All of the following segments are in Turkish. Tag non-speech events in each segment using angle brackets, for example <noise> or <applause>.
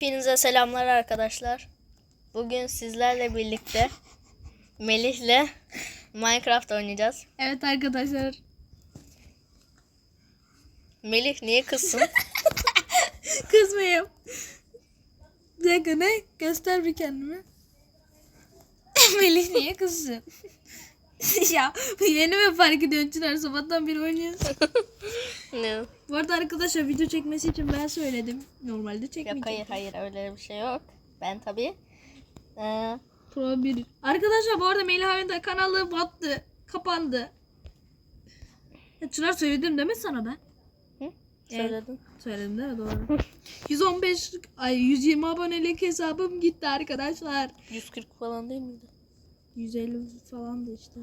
Hepinize selamlar arkadaşlar. Bugün sizlerle birlikte Melih'le Minecraft oynayacağız. Evet arkadaşlar. Melih niye kızsın? <laughs> Kızmayayım. Bir dakika ne? Göster bir kendimi. <laughs> Melih niye kızsın? <laughs> ya yeni mi fark ediyorsun Çınar? Sabahtan beri oynuyoruz. <laughs> ne? Bu arada arkadaşlar video çekmesi için ben söyledim. Normalde Yok çekmeyecektim. hayır hayır öyle bir şey yok. Ben tabii eee, Pro 1. Arkadaşlar bu arada Melih de kanalı battı. Kapandı. Ya Çınar söyledim değil mi sana ben? Hı? söyledim. Söyledim değil mi? Doğru. <laughs> 115 ay 120 abonelik hesabım gitti arkadaşlar. 140 falan değil miydi? 150 falandı işte.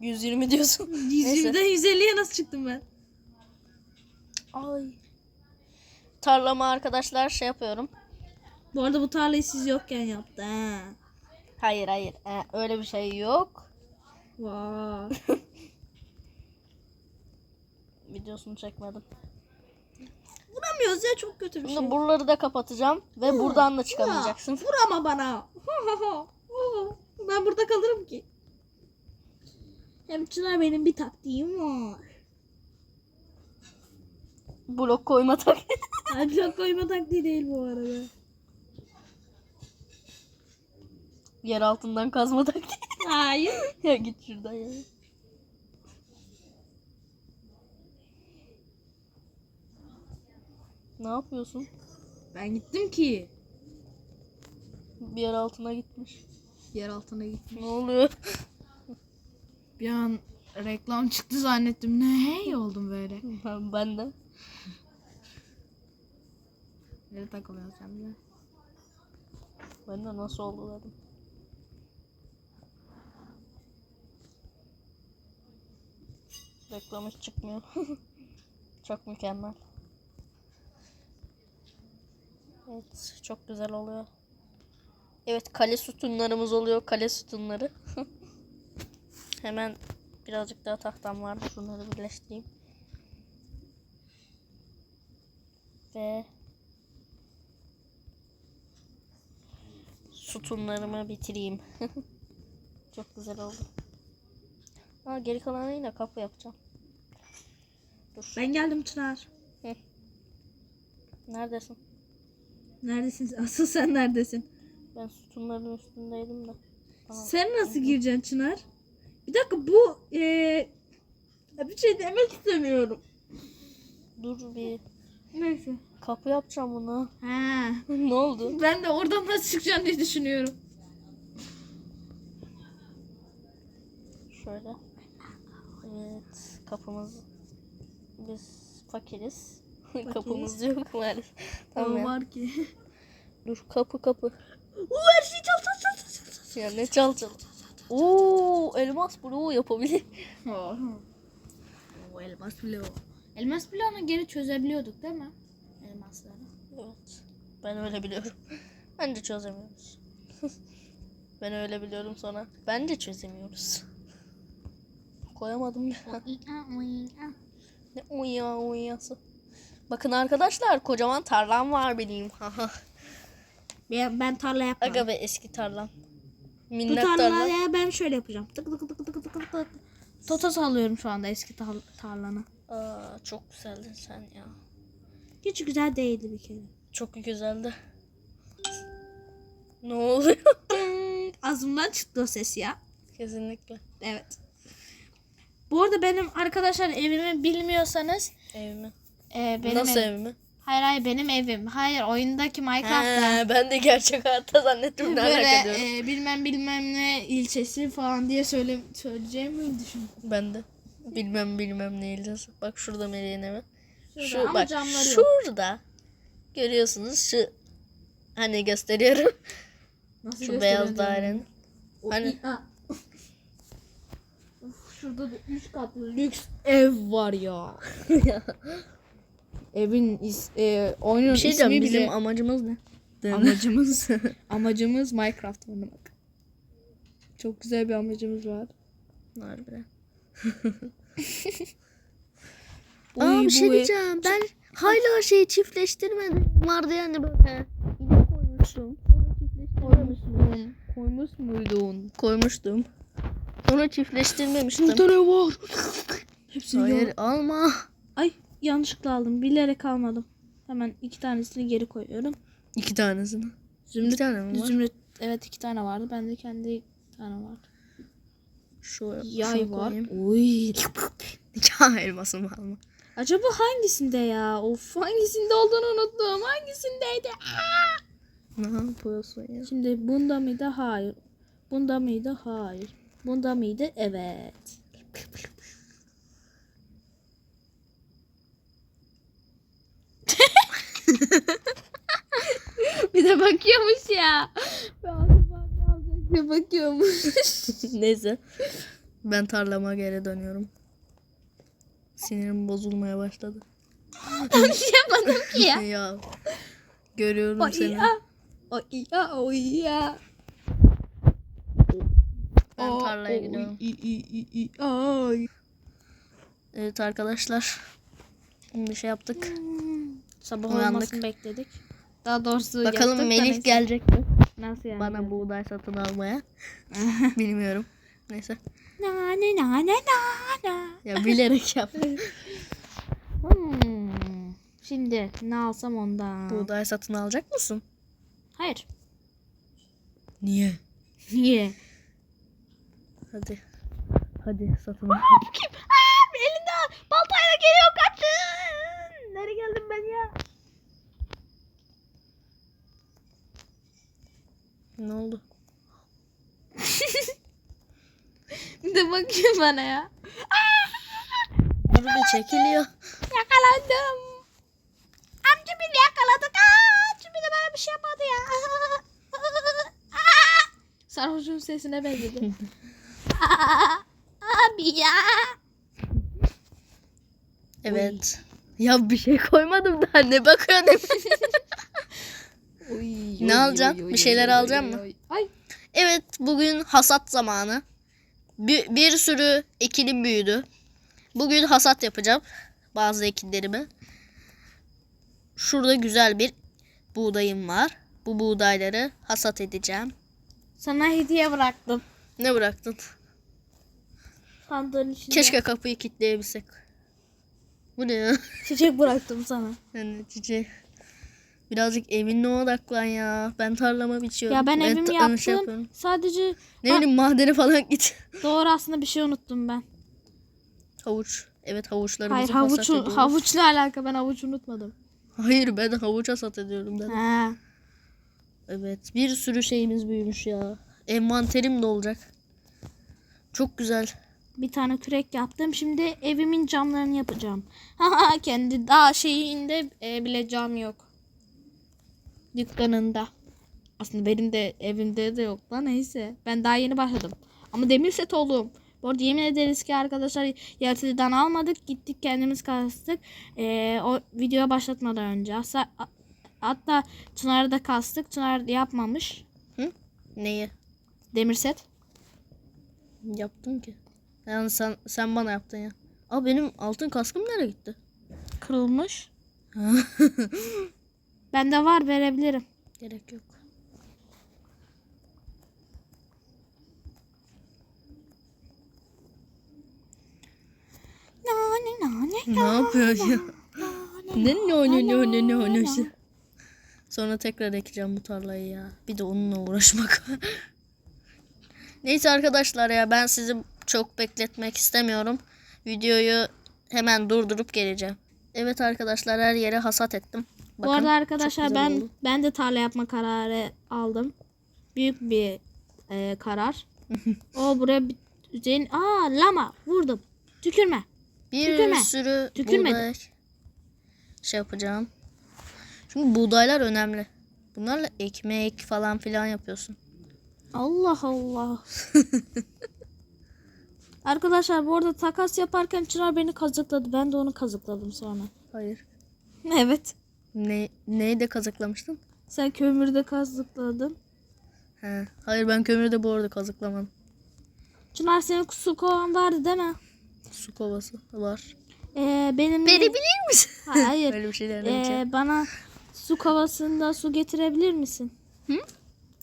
120 diyorsun. <laughs> 120'den 150'ye nasıl çıktım ben? Ay. Tarlama arkadaşlar şey yapıyorum. Bu arada bu tarlayı siz yokken yaptı ha. Hayır hayır eee, öyle bir şey yok. Vay. <laughs> Videosunu çekmedim. Vuramıyoruz ya çok kötü bir şey. Şimdi buraları da kapatacağım ve buradan da çıkamayacaksın. Vurama bana. <laughs> ben burada kalırım ki. Hem Çınar benim bir taktiğim var. Blok koyma tak. Yani çok koyma taktiği değil bu arada. Yer altından kazma tak. Hayır. <laughs> ya git şuradan ya. Ne yapıyorsun? Ben gittim ki. Bir yer altına gitmiş. Yer altına gittim. Ne oluyor? <laughs> Bir an reklam çıktı zannettim. Ne hey oldum böyle. Ben, ben de. <laughs> Nereye takılıyorsun sen bile? Ben de nasıl oldu dedim. Reklam hiç çıkmıyor. <laughs> çok mükemmel. Evet, çok güzel oluyor. Evet, kale sütunlarımız oluyor, kale sütunları. <laughs> Hemen birazcık daha tahtam vardı. Şunları birleştireyim. Ve sütunlarımı bitireyim. <laughs> Çok güzel oldu. Aa, geri kalanıyla kapı yapacağım. Dur. Ben geldim Çınar. Neredesin? Neredesin? Asıl sen neredesin? Ben sütunların üstündeydim de. Tamam. Sen nasıl gireceksin Çınar? Bir dakika bu eee bir şey demek istemiyorum. Dur bir Neyse. kapı yapacağım bunu. Ha. <laughs> ne oldu? Ben de oradan nasıl çıkacaksın diye düşünüyorum. Şöyle. Evet, kapımız biz fakiriz. <laughs> Kapımız yok maalesef. Tamam var ki. Dur kapı kapı. Oo her şeyi çal çal çal çal çal. Ya ne çal çal. Oo, elmas bloğu yapabilir. çal. Oo elmas bloğu. Elmas bloğunu geri çözebiliyorduk değil mi? Elmasları. Evet. Ben öyle biliyorum. Bence çözemiyoruz. <laughs> ben öyle biliyorum sonra. Bence çözemiyoruz. Koyamadım ya. Ne uya uyası. Bakın arkadaşlar kocaman tarlam var benim. Ben, ben tarla yapmam. Aga be eski tarlam. Bu Minnak tarla. tarlaya ben şöyle yapacağım. Tık tık tık tık tık tık tık. Toto sallıyorum şu anda eski tar- tarlanı. Aa, çok güzeldin sen ya. Hiç güzel değildi bir kere. Çok güzeldi. Ne oluyor? <laughs> Ağzımdan çıktı o ses ya. Kesinlikle. Evet. Bu arada benim arkadaşlar evimi bilmiyorsanız Evimi. e, benim Nasıl evim. evimi? Hayır hayır benim evim. Hayır oyundaki Minecraft'ta. He, ben de gerçek hayatta zannettim. Ne alaka Böyle diyorum. e, bilmem bilmem ne ilçesi falan diye söyle söyleyeceğimi düşündüm. Ben de. Bilmem bilmem ne ilacası. Bak şurada Melih'in evi. Şurada Şu ama bak camları yok. şurada. Görüyorsunuz şu hani gösteriyorum. Nasıl Şu beyaz dairenin. Hani Of, şurada da 3 katlı lüks ev var ya. <laughs> Evin is, e, oyunun bir şey ismi diyeceğim bile bizim amacımız ne? amacımız <laughs> amacımız Minecraft oynamak. Çok güzel bir amacımız var. Harbiden. <laughs> Uy, Aa bir şey bu ev- diyeceğim. Ben hala şey çiftleştirmedim. Vardı yani böyle. koymuştum. Koymuştum. Koymuş muydun? Koymuştum. Sonra çiftleştirmemiştim. Burada ne var? Hepsini Hayır Hayır. alma. Ay yanlışlıkla aldım. Bilerek almadım. Hemen iki tanesini geri koyuyorum. İki tanesini. Zümrüt, tane mi var? Zümrüt evet iki tane vardı. Bende kendi tane vardı. Şu, Yay şunu var. koyayım. Oy. Ya elmasımı alma. Acaba hangisinde ya? Of hangisinde olduğunu unuttum. Hangisindeydi? Ne yapıyorsun ya? Şimdi bunda mıydı? Hayır. Bunda mıydı? Hayır. Bunda mıydı? Evet. Bir de bakıyormuş ya. Bir bakıyormuş. <laughs> Neyse. Ben tarlama geri dönüyorum. Sinirim bozulmaya başladı. Şey yapmadım ki ya. <laughs> ya. Görüyorum Oy seni. ya. Oy ya. Oy ya. Ben tarlaya gidiyorum. Ay. Evet arkadaşlar. Bir şey yaptık. Sabah Uyandık. bekledik. Daha doğrusu Bakalım yaptık da Melih neyse. gelecek mi? Nasıl yani? Bana buğday satın almaya. <laughs> Bilmiyorum. Neyse. Na na na na na na. Ya bilerek <laughs> yap. Hmm. Şimdi ne alsam ondan. buğday satın alacak mısın? Hayır. Niye? Niye? Hadi. Hadi satın al. Kim? Aa, elinde baltayla geliyor kaçın. Nereye geldim ben ya? Ne oldu? <laughs> Bir de bakıyor bana ya. Dur bir çekiliyor. Yakalandım. Amca beni yakaladık. Aa, amca beni bana bir şey yapmadı ya. <laughs> Sarhoşun sesine benzedi. <laughs> Abi ya. Evet. Ya bir şey koymadım daha ne bakıyorsun? Ne alacaksın? Bir şeyler alacaksın mı? Ay. evet bugün hasat zamanı. Bir, bir sürü ekinim büyüdü. Bugün hasat yapacağım. Bazı ekinlerimi. Şurada güzel bir buğdayım var. Bu buğdayları hasat edeceğim. Sana hediye bıraktım. Ne bıraktın? Sandığın içinde. Keşke kapıyı kilitleyebilsek. Bu ne ya? Çiçek bıraktım sana. <laughs> Yani çiçeği. Birazcık evinle odaklan ya. Ben tarlama biçiyorum. Ya ben Evet, evimi şey yaptım. yapıyorum. Sadece Ne bileyim madene falan git. <laughs> doğru aslında bir şey unuttum ben. Havuç. Evet havuçlarımızı Hayır havuç havuçla alaka ben havuç unutmadım. Hayır ben havuç hasat ediyorum dedim. Ha. Evet bir sürü şeyimiz büyümüş ya. Envanterim de olacak. Çok güzel. Bir tane kürek yaptım. Şimdi evimin camlarını yapacağım. <laughs> Kendi daha şeyinde e, bile cam yok. Dükkanında. Aslında benim de evimde de yok da neyse. Ben daha yeni başladım. Ama demir set oldum. Bu arada yemin ederiz ki arkadaşlar yaratıcıdan almadık. Gittik kendimiz kastık. E, o videoya başlatmadan önce. Hatta, hatta Çınar'ı da kastık. Çınar yapmamış. Neyi? Demir set. Yaptım ki. Yani sen, sen bana yaptın ya. Aa benim altın kaskım nereye gitti? Kırılmış. <laughs> Bende var verebilirim. Gerek yok. Nane nane. Ne yapıyor ya? Ne ne ne ne ne ne ne Sonra tekrar ekeceğim bu tarlayı ya. Bir de onunla uğraşmak. <laughs> Neyse arkadaşlar ya ben sizi çok bekletmek istemiyorum. Videoyu hemen durdurup geleceğim. Evet arkadaşlar her yere hasat ettim. Bu Bakın, arada çok arkadaşlar ben oldu. ben de tarla yapma kararı aldım. Büyük bir e, karar. <laughs> o buraya bir Hüseyin aa lama vurdum. Tükürme. bir tükürme. sürü Tükürmedi. buğday şey yapacağım. Çünkü buğdaylar önemli. Bunlarla ekmek falan filan yapıyorsun. Allah Allah. <laughs> arkadaşlar bu arada takas yaparken Çınar beni kazıkladı. Ben de onu kazıkladım sonra. Hayır. <laughs> Evet. Ne neyi de kazıklamıştın? Sen kömürde kazıkladın. He. Hayır ben kömürü de bu arada kazıklamadım. Çınar senin su kovan vardı değil mi? Su kovası var. Ee, benim Verebilir misin? Hayır. <laughs> Öyle bir demeyeceğim. Ee, bana su kovasında su getirebilir misin? Hı?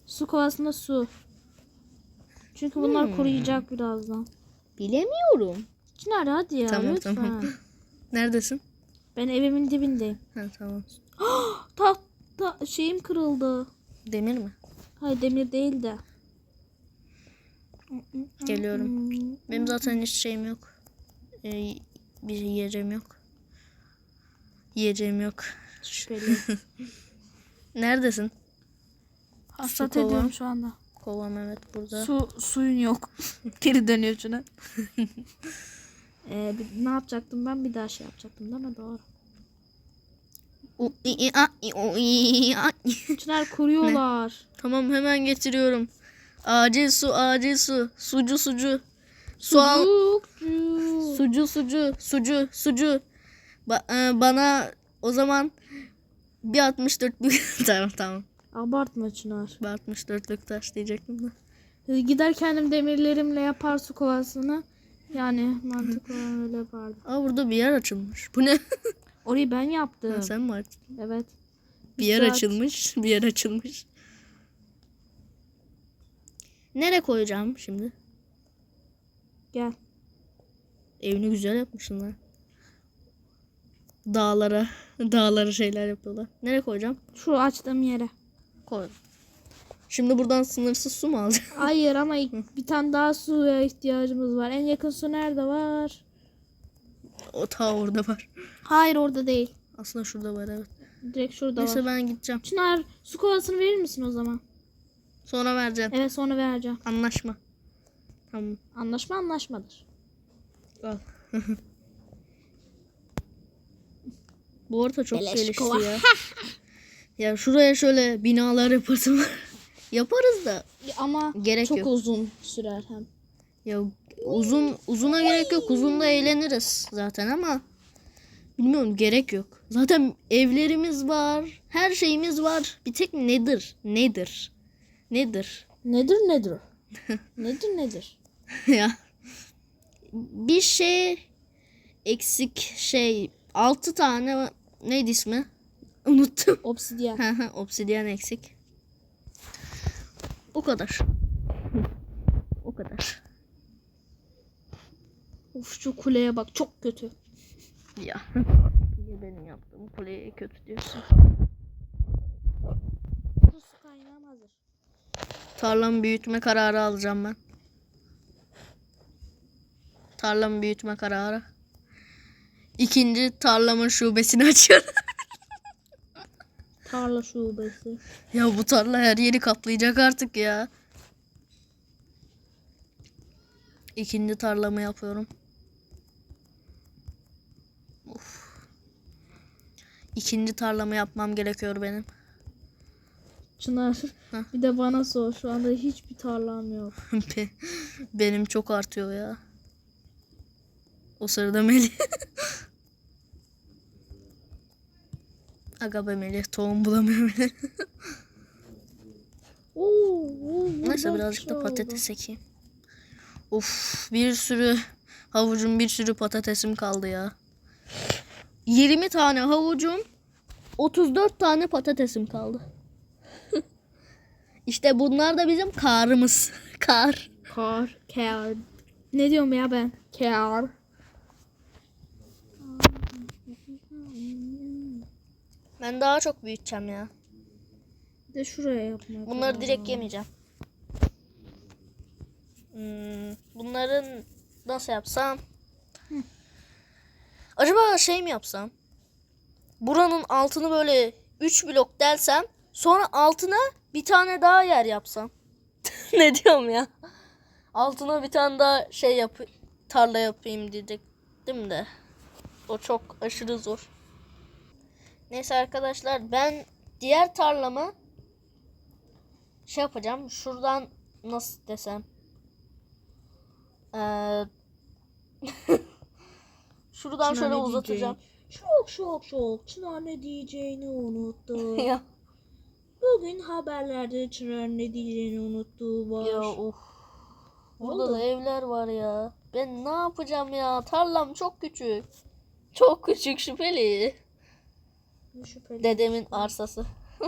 Su kovasında su. Çünkü bunlar Hmm. kuruyacak birazdan. Bilemiyorum. Çınar hadi ya Tamam, lütfen. tamam. <laughs> Neredesin? Ben evimin dibindeyim. Ha tamam. <gasps> Ta, ta şeyim kırıldı. Demir mi? Hayır demir değil de. Geliyorum. Benim zaten hiç şeyim yok. Ee, bir yiyeceğim yok. Yiyeceğim yok. Şüpheli. <laughs> Neredesin? Kova. ediyorum şu anda. Kovam evet burada. Su suyun yok. <laughs> Geri dönüyor Çınar. <laughs> ee, bir- ne yapacaktım ben? Bir daha şey yapacaktım değil mi? Doğru. Çınar <laughs> kuruyorlar. Tamam hemen getiriyorum. Acil su, acil su. Sucu, sucu. Su al. Sucu, sucu, sucu, sucu. Ba- e, bana o zaman bir 64 büyük. <laughs> tamam tamam. Abartma Çınar. Bir 64'lük taş diyecektim de. Ee, Gider kendim demirlerimle yapar su kovasını. Yani mantıklı olan öyle yapardım. Aa burada bir yer açılmış. Bu ne? <laughs> Orayı ben yaptım. Ha, Sen mi açtın? Evet. Bir yer saat- açılmış. <laughs> Bir yer açılmış. Nereye koyacağım şimdi? Gel. Evini güzel yapmışsın lan. Dağlara, <laughs> dağlara şeyler yapıyorlar. Nereye koyacağım? Şu açtığım yere. Koy. Şimdi buradan sınırsız su mu alacağım? <laughs> Hayır ama bir tane daha suya ihtiyacımız var. En yakın su nerede var? o ta orada var. Hayır orada değil. Aslında şurada var evet. Direkt şurada Neyse var. ben gideceğim. Çınar su kovasını verir misin o zaman? Sonra vereceğim. Evet sonra vereceğim. Anlaşma. Tamam. Anlaşma anlaşmadır. Al. <laughs> Bu arada çok Beleş gelişti kova. ya. ya şuraya şöyle binalar yapasım var. <laughs> Yaparız da Ama Gerek çok yok. uzun sürer hem. ya uzun uzuna gerek yok. Uzunda eğleniriz zaten ama bilmiyorum gerek yok. Zaten evlerimiz var. Her şeyimiz var. Bir tek nedir? Nedir? Nedir? Nedir nedir? <laughs> nedir nedir? ya bir şey eksik şey altı tane neydi ismi? Unuttum. Obsidyen. <laughs> Obsidyen eksik. O kadar. O kadar. Of şu kuleye bak çok kötü. Ya. Niye benim yaptığım kuleye kötü diyorsun? Su kaynağım hazır. Tarlamı büyütme kararı alacağım ben. Tarlamı büyütme kararı. İkinci tarlamın şubesini <laughs> açıyorum. Tarla şubesi. ya bu tarla her yeri kaplayacak artık ya. İkinci tarlamı yapıyorum. Of. İkinci tarlamı yapmam gerekiyor benim. Çınar Heh. bir de bana sor. Şu anda hiçbir tarlam yok. <laughs> Be- Benim çok artıyor ya. O sırada Melih. <laughs> Aga be Melih tohum bulamıyor Melih. <laughs> Oo, oo, Neyse birazcık da patates ekeyim. Of bir sürü havucum bir sürü patatesim kaldı ya. 20 tane havucum 34 tane patatesim kaldı. <laughs> işte bunlar da bizim karımız. <laughs> Kar. Kar. Kar. Ne diyorum ya ben? Kar. Ben daha çok büyüteceğim ya. Bir de şuraya yapmak Bunları lazım. direkt yemeyeceğim. Hmm, bunların nasıl yapsam? Acaba şey mi yapsam? Buranın altını böyle 3 blok delsem sonra altına bir tane daha yer yapsam. <laughs> ne diyorum ya? Altına bir tane daha şey yap tarla yapayım diyecektim de. O çok aşırı zor. Neyse arkadaşlar ben diğer tarlamı şey yapacağım. Şuradan nasıl desem. Ee, <laughs> şuradan Çınar şöyle ne uzatacağım. Çok çok çok. Çınar ne diyeceğini unuttu. <laughs> ya, Bugün haberlerde Çınar ne diyeceğini unuttu var. ya uf. Burada oldu? da evler var ya. Ben ne yapacağım ya? Tarlam çok küçük. Çok küçük şüpheli. Şüpheli. Dedemin arsası. <laughs>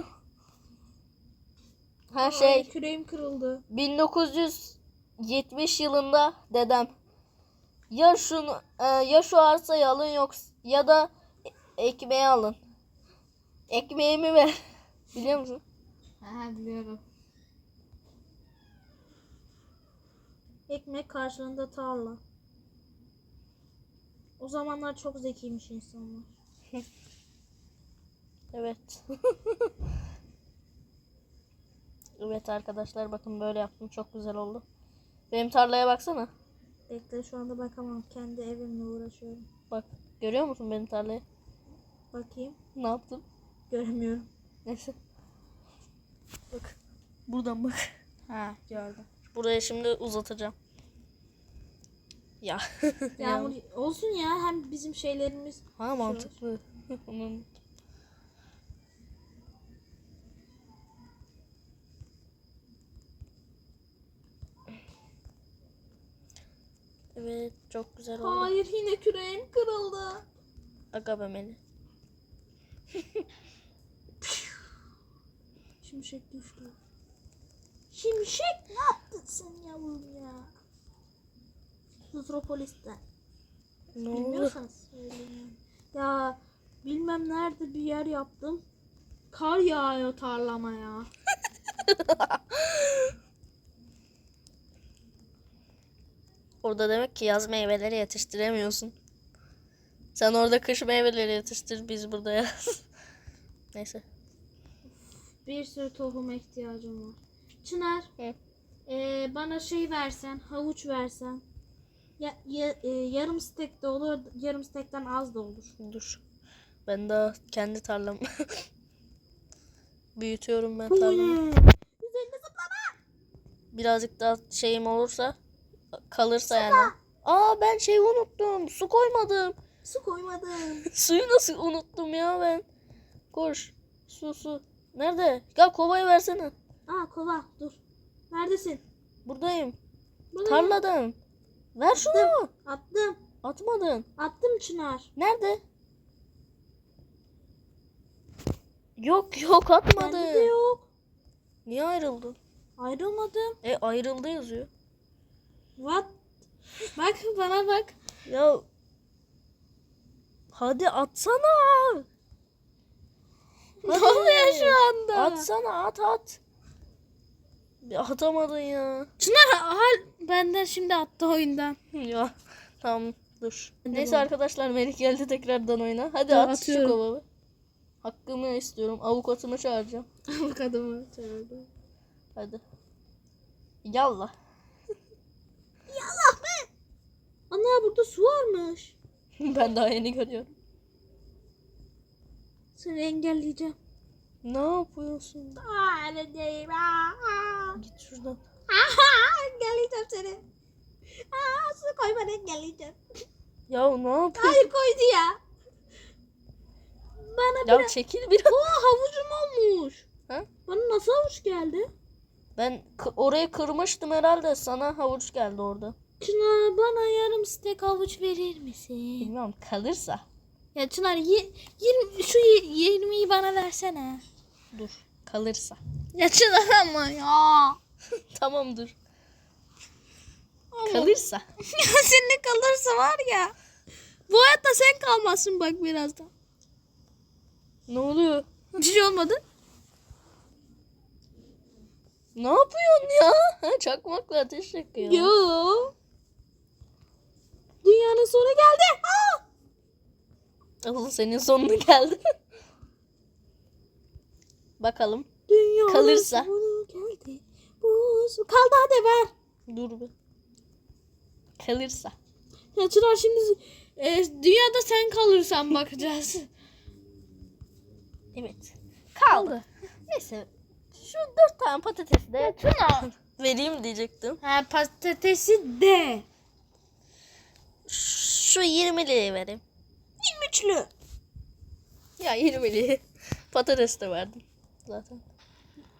Ha şey küreğim kırıldı. 1970 yılında dedem ya şunu e, ya şu arsayı alın yok ya da ekmeği alın. Ekmeğimi ver. <laughs> Biliyor musun? Ha biliyorum. Ekmek karşılığında tarla. O zamanlar çok zekiymiş insanlar. <laughs> Evet. <laughs> evet arkadaşlar bakın böyle yaptım. Çok güzel oldu. Benim tarlaya baksana. Bekle şu anda bakamam. Kendi evimle uğraşıyorum. Bak görüyor musun benim tarlayı? Bakayım. Ne yaptım? Göremiyorum. Neyse. Bak. Buradan bak. Ha gördüm. Buraya şimdi uzatacağım. Ya. <laughs> Yağmur olsun ya hem bizim şeylerimiz. Ha mantıklı. <laughs> Evet çok güzel oldu. Hayır yine küreğim kırıldı. Aga be beni. <laughs> Şimşek düştü. Şimşek ne yaptın sen yavrum ya? Metropolis'ten. Ne oldu? Bilmiyorsanız söyleyin. Ya bilmem nerede bir yer yaptım. Kar yağıyor tarlama ya. <laughs> Orada demek ki yaz meyveleri yetiştiremiyorsun. Sen orada kış meyveleri yetiştir biz burada yaz. <laughs> Neyse. Bir sürü tohuma ihtiyacım var. Çınar, Hı. eee, bana şey versen, havuç versen. Ya, ya- eee, yarım stek de olur, yarım stekten az da olur. Dur. Ben daha kendi tarlam. <laughs> Büyütüyorum ben tarlamı. ne? Üzerine zıplama. Birazcık daha şeyim olursa kalırsa yani. Aa ben şeyi unuttum. Su koymadım. Su koymadım. <laughs> Suyu nasıl unuttum ya ben. Koş. Su su. Nerede? Gel kovayı versene. Aa kova dur. Neredesin? Buradayım. Burada Tarladayım. Ver şunu. Attım. Atmadın. Attım Çınar. Nerede? Yok yok atmadı. Bende de yok. Niye ayrıldı? Ayrılmadım. E ayrıldı yazıyor. What? Bak bana bak. Ya hadi atsana. Ne oluyor şu anda? Atsana at at. Bir atamadın ya. Çınar hal benden şimdi attı oyundan. <laughs> ya tamam dur. Hadi Neyse bakalım. arkadaşlar Melih geldi tekrardan oyuna. Hadi Dur, at atıyorum. şu kovayı. Hakkımı istiyorum. Avukatımı çağıracağım. Bu kadını çağırdı. Hadi. Yallah be. Ana burada su varmış. <laughs> ben daha yeni görüyorum. Seni engelleyeceğim. Ne yapıyorsun? Aa elimdeyim. Aa. Git şuradan. <laughs> Aha, engelleyeceğim seni. Aa, su koymanı engelleyeceğim. Ya ne yapıyorsun? Hayır koydu ya. Bana Ya biraz... çekil biraz. Oo havucum olmuş. Ha? Bana nasıl havuç geldi? Ben orayı kırmıştım herhalde. Sana havuç geldi orada. Çınar bana yarım stek havuç verir misin? Bilmiyorum kalırsa. Ya Çınar ye, yirmi, şu 20'yi bana versene. Dur. Kalırsa. Ya Çınar ama ya. <laughs> tamam dur. Ama- Kalırsa. <laughs> Ya senin kalırsa var ya. Bu hayatta sen kalmazsın bak birazdan. Ne oluyor? Bir şey olmadı. Ne yapıyorsun ya? Ha, çakmakla ateş yakıyor. Yo. Dünyanın sonu geldi. Aa! Asıl senin sonunu geldi. <laughs> Bakalım. Dünyanın Kalırsa. sonu geldi. Buz kaldı hadi ver. Dur bir. Kalırsa. Ya Çınar şimdi e, dünyada sen kalırsan bakacağız. Evet. Kaldı. Neyse. Şu dört tane patatesi de <laughs> vereyim diyecektim. ha patatesi de. Şu 20 lirayı vereyim. 23'lü. Ya 20 lirayı. <laughs> Patates de verdim. Zaten.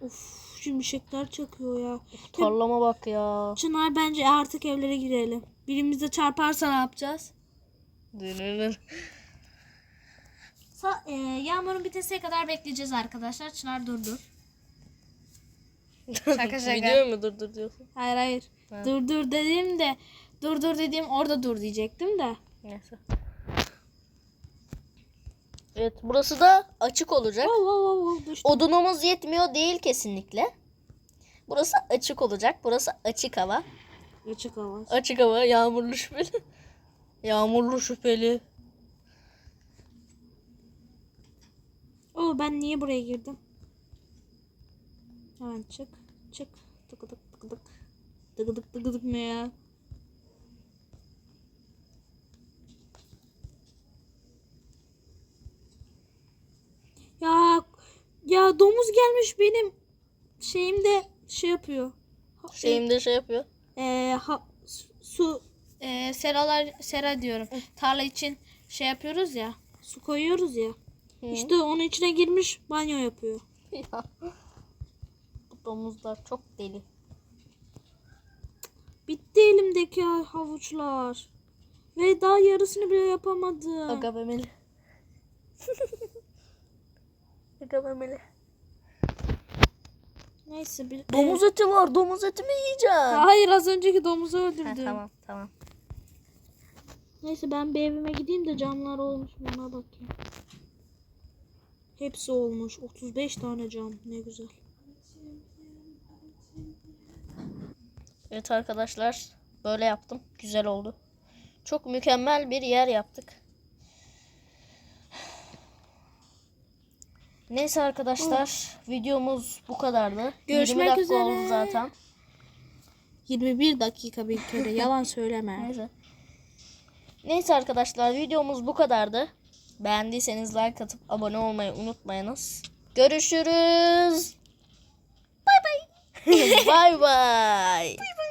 Uf şimşekler çakıyor ya. Tarlama bak ya. Çınar bence artık evlere girelim. Birimize çarparsa ne yapacağız? Dönünür. Sa- e, yağmurun bitesiye kadar bekleyeceğiz arkadaşlar. Çınar dur dur. <laughs> Şaka şaka. Video mu durdur diyorsun? Hayır hayır. Ha. Dur dur dediğim de dur dur dediğim orada dur diyecektim de. Neyse. Evet burası da açık olacak. Oh, oh, oh, düştüm. Odunumuz yetmiyor değil kesinlikle. Burası açık olacak. Burası açık hava. Açık hava. Açık hava yağmurlu şüpheli. Yağmurlu şüpheli. Oo ben niye buraya girdim? Hemen çık. Çık. Tık tık tık tık. Tık tık tık tık ne? Ya ya domuz gelmiş benim şeyimde şey yapıyor. Ha- Şeyimde şey yapıyor. e, ha, su- e, seralar sera diyorum. Tarla için şey yapıyoruz ya. Su koyuyoruz ya. İşte onun içine girmiş banyo yapıyor. <laughs> Ya. Bu domuzlar çok deli. Bitti elimdeki havuçlar. Ve daha yarısını bile yapamadım. Aga memeli. <laughs> Aga memeli. Neyse bir Domuz eti var. Domuz eti mi yiyeceğim? Hayır az önceki domuzu Ha, öldürdüm. tamam tamam. Neyse ben bir evime gideyim de camlar olmuş mu ona bakayım. Hepsi olmuş. 35 tane cam. Ne güzel. Evet arkadaşlar böyle yaptım. Güzel oldu. Çok mükemmel bir yer yaptık. Neyse arkadaşlar videomuz bu kadardı. Görüşmek 20 dakika üzere. oldu zaten. 21 dakika bir kere <laughs> yalan söyleme. Neyse. Neyse arkadaşlar videomuz bu kadardı. Beğendiyseniz like atıp abone olmayı unutmayınız. Görüşürüz. Bay bay. <laughs> bay bay. <laughs>